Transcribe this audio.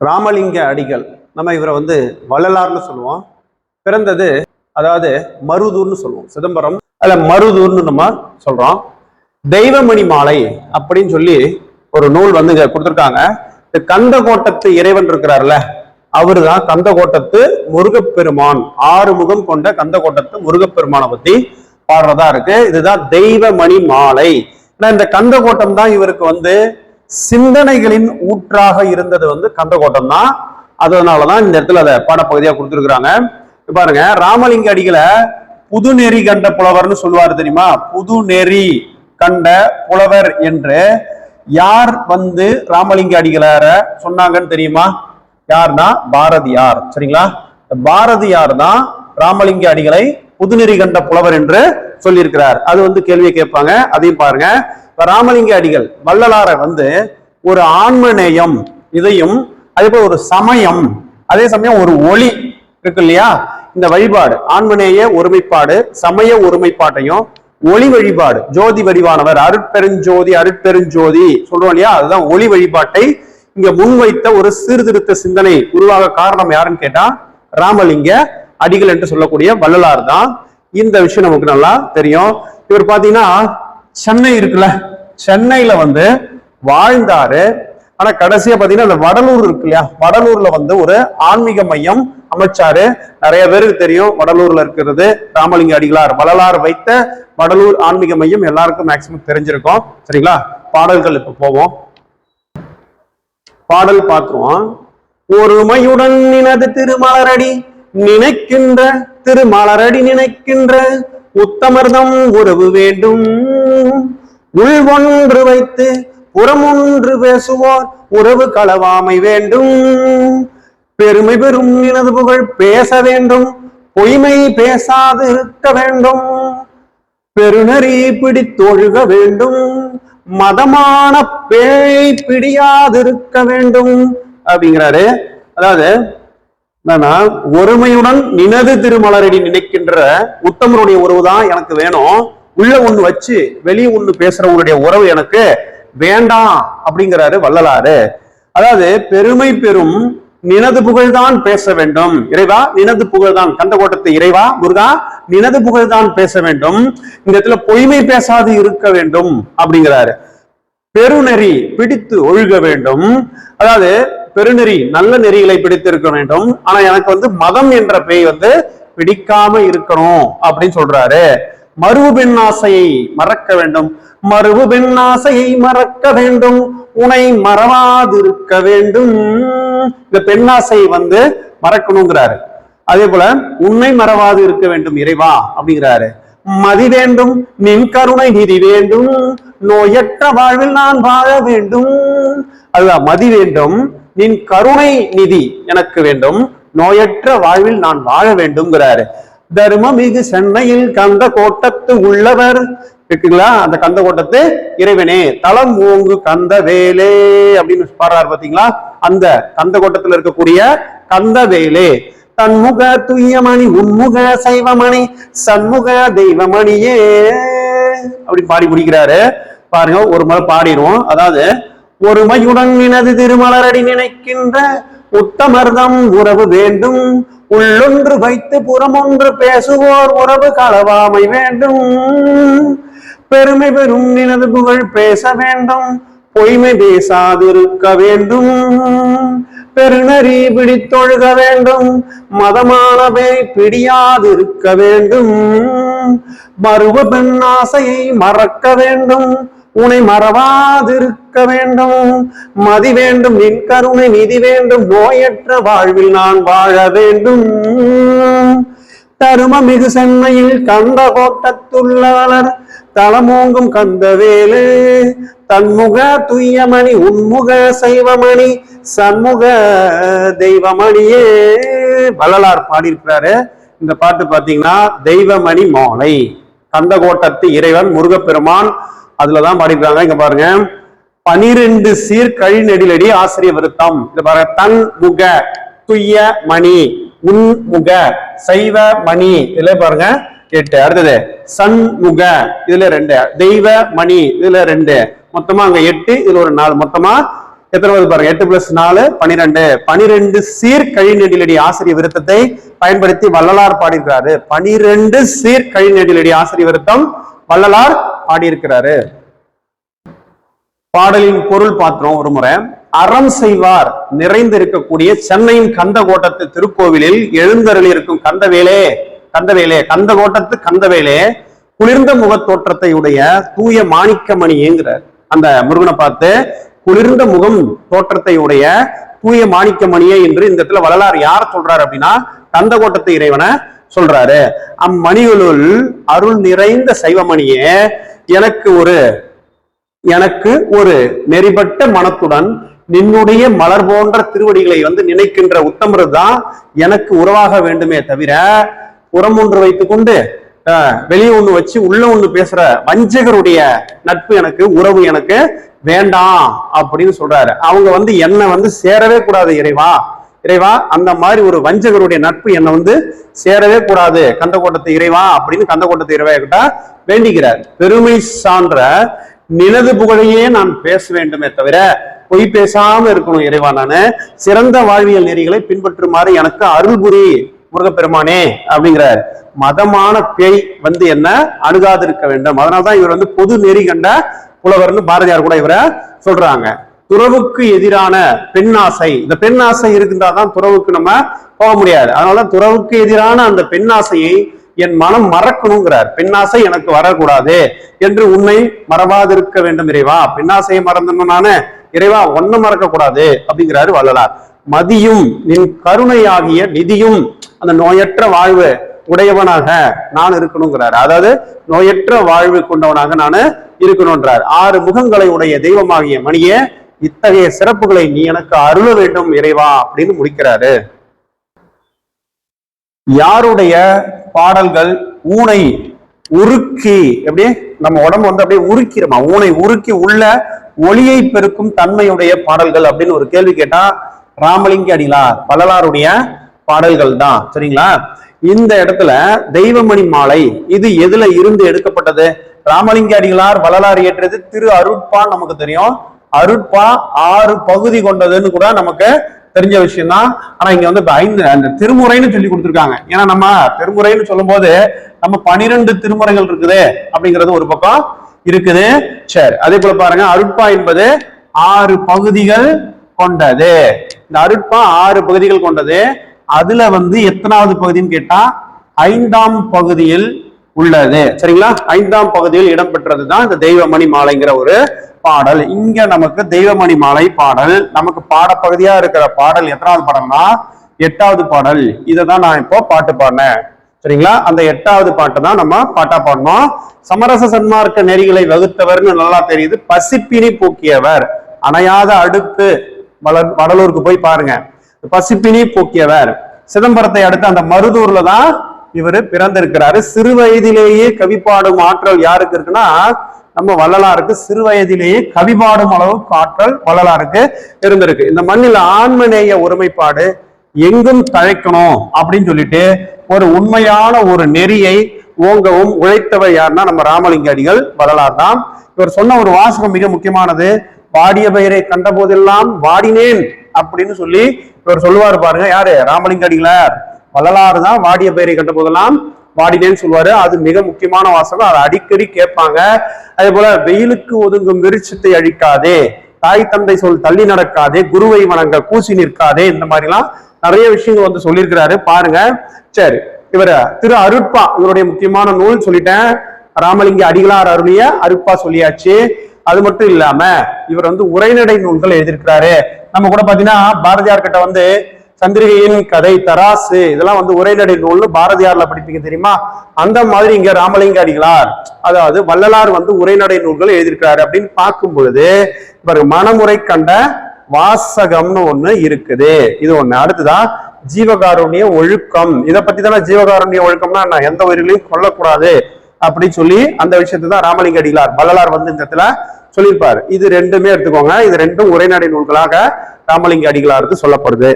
ராமலிங்க அடிகள். நம்ம இவரை வந்து வள்ளலார்னு சொல்லுவோம். பிறந்தது அதாவது மருதூர்னு சொல்லுவோம். சிதம்பரம். அல்ல மருதூர்னு நம்ம சொல்றோம். தெய்வமணி மாலை அப்படின்னு சொல்லி ஒரு நூல் வந்து இங்க கொடுத்துருக்காங்க. இந்த கந்தகோட்டத்து இறைவன் இருக்கிறார்ல அவரு தான் கந்தகோட்டத்து முருகப்பெருமான். ஆறு முகம் கொண்ட கந்தகோட்டத்து முருகப்பெருமானை பத்தி பாடுறதா இருக்கு. இதுதான் தெய்வமணி மாலை. ஏன்னா இந்த கந்தகோட்டம் தான் இவருக்கு வந்து சிந்தனைகளின் ஊற்றாக இருந்தது வந்து கந்தகோட்டம் தான். அதனாலதான் இந்த இடத்துல அதை பாடப்பகுதியா கொடுத்துருக்குறாங்க. பாருங்க ராமலிங்க அடிகளை புது நெறி கண்ட புலவர்னு சொல்லுவாரு தெரியுமா? புது நெறி கண்ட புலவர் என்று யார் வந்து ராமலிங்க அடிகளார சொன்னாங்கன்னு தெரியுமா? யார்னா பாரதியார். சரிங்களா? இந்த பாரதியார் தான் ராமலிங்க அடிகளை புதுநெறி கண்ட புலவர் என்று சொல்லியிருக்கிறார். அது வந்து கேள்வியை கேட்பாங்க. அதையும் பாருங்க. ராமலிங்க அடிகள் வள்ளலாரை வந்து ஒரு ஆன்மநேயம் இதையும் அதே போல் ஒரு சமயம் அதே சமயம் ஒரு ஒளி இருக்கு இல்லையா? இந்த வழிபாடு ஆன்மநேய ஒருமைப்பாடு சமய ஒருமைப்பாட்டையும் ஒளி வழிபாடு ஜோதி வடிவானவர் அருட்பெருஞ்சோதி அருட்பெருஞ்சோதி சொல்றோம் இல்லையா? அதுதான் ஒளி வழிபாட்டை இங்க முன்வைத்த ஒரு சீர்திருத்த சிந்தனை உருவாக காரணம் யாருன்னு கேட்டா ராமலிங்க அடிகள் என்று சொல்லக்கூடிய வள்ளலார் தான். இந்த விஷயம் நமக்கு நல்லா தெரியும். இவர் பாத்தீங்கன்னா சென்னை இருக்குல்ல? சென்னையில வந்து வாழ்ந்தாரு. ஆனா கடைசியா பாத்தீங்கன்னா அந்த வடலூர் இருக்கு இல்லையா? வடலூர்ல வந்து ஒரு ஆன்மீக மையம் அமைச்சாரு. நிறைய பேருக்கு தெரியும் வடலூர்ல இருக்கிறது ராமலிங்க அடிகளார் வள்ளலார் வைத்த வடலூர் ஆன்மீக மையம் எல்லாருக்கும் மேக்சிமம் தெரிஞ்சிருக்கும். சரிங்களா? பாடல்கள் இப்ப போவோம். பாடல் பார்க்கிறோம் ஒருமையுடன் நினது திருமலரடி நினைக்கின்ற திருமலரடி நினைக்கின்ற உத்தமர்தம் உறவு வேண்டும். உள்வொன்று வைத்து புறமொன்று பேசுவோர் உறவு களவாமை வேண்டும். பெருமை பெறும் எனது புகழ் பேச வேண்டும். பொய்மை பேசாது இருக்க வேண்டும். பெருநறி பிடித்தொழுக வேண்டும். மதமான பேய் பிடியாதிருக்க வேண்டும். அப்படிங்கிறாரு. அதாவது ஒருமையுடன் நினது திருமலரடி நினைக்கின்ற உத்தமருடைய உறவு தான் எனக்கு வேணும். உள்ள ஒண்ணு வச்சு வெளியே ஒண்ணு பேசுறவங்களுடைய உறவு எனக்கு வேண்டாம் அப்படிங்கிறாரு வள்ளலாரு. அதாவது பெருமை பெறும் நினது புகழ்தான் பேச வேண்டும். இறைவா நினது புகழ்தான் கந்தகோட்டத்தை இறைவா முருகா நினது புகழ்தான் பேச வேண்டும். இந்த இடத்துல பொய்மை பேசாது இருக்க வேண்டும் அப்படிங்கிறாரு. பெருநெறி பிடித்து ஒழுக வேண்டும். அதாவது பெருநெறி நல்ல நெறிகளை பிடித்திருக்க வேண்டும். ஆனா எனக்கு வந்து மதம் என்ற பேய் வந்து பிடிக்காம இருக்கணும் அப்படின்னு சொல்றாரு. மருவு பெண்ணாசையை மறக்க வேண்டும். மருவு பெண்ணாசையை மறக்க வேண்டும். உனை மறவாதிருக்க வேண்டும். இந்த பெண்ணாசை வந்து மறக்கணுங்கிறாரு. அதே போல உன்னை மறவாது இருக்க வேண்டும் இறைவா அப்படிங்கிறாரு. மதி வேண்டும் நின் கருணை நிதி வேண்டும். நோயற்ற வாழ்வில் நான் வாழ வேண்டும். அதுதான் மதி வேண்டும் நின் கருணை நிதி எனக்கு வேண்டும். நோயற்ற வாழ்வில் நான் வாழ வேண்டும்ங்கிறாரு. தர்மமிகு சென்னையில் கந்த கோட்டத்து உள்ளவர். இருக்குங்களா அந்த கந்த கோட்டத்து இறைவனே. தலம் ஓங்கு கந்த வேலே அப்படின்னு பாடுறாரு பாத்தீங்களா? அந்த கந்த கோட்டத்துல இருக்கக்கூடிய கந்த வேலே. தன்முக துய்யமணி உன்முக சைவமணி சண்முக தெய்வமணியே அப்படின்னு பாடி முடிக்கிறாரு. பாருங்க ஒரு முறை பாடிடுவோம். அதாவது ஒருமையுடன் நினது திருமலரடி நினைக்கின்ற உத்தமர்தம் உறவு வேண்டும். உள்ளொன்று வைத்து புறமொன்று பேசுவோர் உறவு களவாமை வேண்டும். பெருமை பெறும் நினது புகழ் பேச வேண்டும். பொய்மை பேசாதிருக்க வேண்டும். பெருநறி பிடித்தொழுக வேண்டும். மதமானவை பிடியாதிருக்க வேண்டும். மறுவ பெண் ஆசையை மறக்க வேண்டும். உனை மறவாதிருக்க வேண்டும். மதி வேண்டும் நின் கருணை நிதி வேண்டும் நோயற்ற வாழ்வில் நான் வாழ வேண்டும். தரும மிகு சென்னையில் கந்த கோட்டத்துள்ளவர் தலமோங்கும் கந்தவேலு தன்முக துய்யமணி உன்முக சைவமணி சண்முக தெய்வமணியே. வள்ளலார் பாடியிருக்கிறாரு. இந்த பாட்டு பாத்தீங்கன்னா தெய்வமணி மாலை. கந்தகோட்டத்து இறைவன் முருகப்பெருமான் அதுலதான் பாடிக்கிறாங்க இங்க பாருங்க. பனிரெண்டு சீர் கழி நெடிலடி ஆசிரிய விருத்தம். இது பாருங்க. தன் முக துய்ய மணி உன்முக சைவ மணி. இதுல பாருங்க. எட்டு. அடுத்தது சண்முக இதுல ரெண்டு. தெய்வ மணி. இதுல ரெண்டு. மொத்தமா அங்க எட்டு இதுல ஒரு நாலு. மொத்தமா எத்தனை வருது பாருங்க? எட்டு பிளஸ் நாலு பனிரெண்டு. பனிரெண்டு சீர் கழி நெடிலடி ஆசிரிய விருத்தத்தை பயன்படுத்தி வள்ளலார் பாடியிருக்கிறாரு. பனிரெண்டு சீர் கழி நெடிலடி ஆசிரிய விருத்தம் வள்ளலார் பாடியிருக்கிறாரு. பாடலின் பொருள் பார்த்தோம் ஒரு முறை அறம் செய்வார் நிறைந்து இருக்கக்கூடிய சென்னையின் கந்தகோட்டத்து திருக்கோவிலில் எழுந்தருள் இருக்கும் கந்தவேலே கந்தவேலே கந்த கோட்டத்து கந்தவேலே குளிர்ந்த முகத்தோற்றத்தை உடைய தூய மாணிக்கமணிங்கிறார் அந்த முருகனை பார்த்து குளிர்ந்த முகம் தோற்றத்தை உடைய தூய மாணிக்கமணியே என்று இந்த இடத்துல வள்ளலார் யார் சொல்றாரு அப்படின்னா கந்தகோட்டத்து இறைவனை சொல்றாரு. அம்மணிகளுள் அருள் நிறைந்த சைவமணியே எனக்கு ஒரு எனக்கு ஒரு நெறிபட்ட மனத்துடன் நின்னுடைய மலர் போன்ற திருவடிகளை வந்து நினைக்கின்ற உத்தமர் தான் எனக்கு உறவாக வேண்டுமே தவிர புறம் ஒன்று வைத்துக்கொண்டு வெளியே ஒண்ணு வச்சு உள்ள ஒண்ணு பேசுற வஞ்சகருடைய நட்பு எனக்கு உறவு எனக்கு வேண்டாம் அப்படின்னு சொல்றாரு. அவங்க வந்து என்னை வந்து சேரவே கூடாது இறைவா. இறைவா அந்த மாதிரி ஒரு வஞ்சகருடைய நட்பு என்னை வந்து சேரவே கூடாது. கந்தக்கோட்டத்து இறைவா அப்படின்னு கந்தக்கோட்டத்து இறைவா கிட்ட வேண்டிக்கிறார். பெருமை சான்ற நினது புகழையே நான் பேச வேண்டுமே தவிர பொய் பேசாம இருக்கணும் இறைவா நானு. சிறந்த வாழ்வியல் நெறிகளை பின்பற்றுமாறு எனக்கு அருள் புரி முருகப்பெருமானே அப்படிங்கிறார். மதமான பேய் வந்து என்ன அணுகாதிருக்க வேண்டும். அதனால்தான் இவர் வந்து பொது நெறி கண்ட புலவர்னு பாரதியார் கூட இவரை சொல்றாங்க. துறவுக்கு எதிரான பெண்ணாசை. இந்த பெண்ணாசை இருந்தாதான் துறவுக்கு நம்ம போக முடியாது. அதனால துறவுக்கு எதிரான அந்த பெண்ணாசையை என் மனம் மறக்கணுங்கிறார். பெண்ணாசை எனக்கு வரக்கூடாது என்று உன்னை மறவாதிருக்க வேண்டும் இறைவா. பெண்ணாசையை மறந்தணும் நானு. இறைவா ஒன்னும் மறக்க கூடாது அப்படிங்கிறாரு வள்ளலார். மதியும் நின் கருணையாகிய நிதியும் அந்த நோயற்ற வாழ்வு உடையவனாக நான் இருக்கணுங்கிறார். அதாவது நோயற்ற வாழ்வு கொண்டவனாக நான் இருக்கணும்ன்றார். ஆறு முகங்களை உடைய தெய்வமாகிய மணியே இத்தகைய சிறப்புகளை நீ எனக்கு அருள வேண்டும் இறைவா அப்படின்னு முடிக்கிறாரு. யாருடைய பாடல்கள் ஊனை உருக்கி அப்படியே நம்ம உடம்பு வந்து அப்படியே உருக்கிருமா? ஊனை உருக்கி உள்ள ஒளியை பெருக்கும் தன்மையுடைய பாடல்கள் அப்படின்னு ஒரு கேள்வி கேட்டா ராமலிங்க அடிலார் வள்ளலாருடைய பாடல்கள் தான் சரிங்களா? இந்த இடத்துல தெய்வமணி மாலை இது எதுல இருந்து எடுக்கப்பட்டது? ராமலிங்க அடிகளார் வள்ளலார் இயற்றியது திரு அருட்பான் நமக்கு தெரியும். அருட்பா ஆறு பகுதி கொண்டதுன்னு கூட நமக்கு தெரிஞ்ச விஷயம் தான் ஆனா இங்க வந்து ஐந்து அந்த திருமுறைன்னு சொல்லி கொடுத்துருக்காங்க. ஏன்னா நம்ம திருமுறைன்னு சொல்லும்போது நம்ம பனிரெண்டு திருமுறைகள் இருக்குது அப்படிங்கிறது ஒரு பக்கம் இருக்குது. சரி அதே போல பாருங்க அருட்பா என்பது ஆறு பகுதிகள் கொண்டது. இந்த அருட்பா ஆறு பகுதிகள் கொண்டது அதுல வந்து எத்தனாவது பகுதின்னு கேட்டா ஐந்தாம் பகுதியில் உள்ளது. சரிங்களா? ஐந்தாம் பகுதியில் இடம்பெற்றது தான் இந்த தெய்வமணி மாலைங்கிற ஒரு பாடல். இங்க நமக்கு தெய்வமணி மாலை பாடல். நமக்கு பாடப்பகுதியா இருக்கிற பாடல் எத்தனாவது பாடல்னா? எட்டாவது பாடல். இதை தான் நான் இப்போ பாட்டு பாடினேன். சரிங்களா? அந்த எட்டாவது பாட்டு தான் நம்ம பாட்டா பாடணும். சமரச சன்மார்க்க நெறிகளை வகுத்தவர்னு நல்லா தெரியுது. பசிப்பினி போக்கியவர். அணையாத அடுத்து வள- வடலூருக்கு போய் பாருங்க. பசிப்பினி போக்கியவர். சிதம்பரத்தை அடுத்து அந்த மருதூர்ல தான் இவர் பிறந்திருக்கிறாரு. சிறு வயதிலேயே கவி பாடும் ஆற்றல் யாருக்கு இருக்குன்னா நம்ம வள்ளலாருக்கு. சிறு வயதிலேயே கவி பாடும் அளவுக்கு ஆற்றல் வள்ளலாருக்கு இருந்திருக்கு. இந்த மண்ணில் ஆன்மநேய ஒருமைப்பாடு எங்கும் தழைக்கணும் அப்படின்னு சொல்லிட்டு ஒரு உண்மையான ஒரு நெறியை ஓங்கவும் உழைத்தவர் யாருன்னா நம்ம ராமலிங்க அடிகள் வள்ளலார் தான். இவர் சொன்ன ஒரு வாசகம் மிக முக்கியமானது. வாடிய பெயரை கண்ட போதெல்லாம் வாடினேன் அப்படின்னு சொல்லி இவர் சொல்லுவார் பாருங்க. யாரு? ராமலிங்க அடிகளார் வள்ளலாறு தான் வாடிய பெயரை கண்ட போதெல்லாம் வாடினேன்னு சொல்லுவாரு அது மிக முக்கியமான வாசகம். அதை அடிக்கடி கேட்பாங்க. அதே போல வெயிலுக்கு ஒதுங்கும் விருட்சத்தை அழிக்காதே தாய் தந்தை சொல் தள்ளி நடக்காதே குருவை வணங்க கூசி நிற்காதே இந்த மாதிரிலாம் நிறைய விஷயங்கள் வந்து சொல்லியிருக்கிறாரு. பாருங்க. சரி இவர் திரு அருட்பா இவருடைய முக்கியமான நூல் சொல்லிட்டேன். ராமலிங்க அடிகளார் அருளிய அருட்பா சொல்லியாச்சு. அது மட்டும் இல்லாம இவர் வந்து உரைநடை நூல்கள் எழுதியிருக்கிறாரு. நம்ம கூட பாத்தீங்கன்னா பாரதியார் கிட்ட வந்து சந்திரிகையின் கதை தராசு இதெல்லாம் வந்து உரைநடை நூல்னு பாரதியார்ல படிப்பீங்க தெரியுமா? அந்த மாதிரி இங்க ராமலிங்க அடிகளார் அதாவது வள்ளலார் வந்து உரைநடை நூல்கள் எழுதியிருக்கிறாரு அப்படின்னு பார்க்கும் பொழுது இவர் மனமுறை கண்ட வாசகம்னு ஒண்ணு இருக்குது. இது ஒண்ணு. அடுத்துதான் ஜீவகாருண்ய ஒழுக்கம். இதை பத்தி தானே ஜீவகாருண்ய ஒழுக்கம்னா என்ன? எந்த உயிரிலையும் கொல்லக்கூடாது அப்படின்னு சொல்லி அந்த விஷயத்தை தான் ராமலிங்க அடிகளார் வள்ளலார் வந்து இந்த இடத்துல சொல்லியிருப்பார். இது ரெண்டுமே எடுத்துக்கோங்க. இது ரெண்டும் உரைநடை நூல்களாக ராமலிங்க அடிகளாருக்கு சொல்லப்படுது.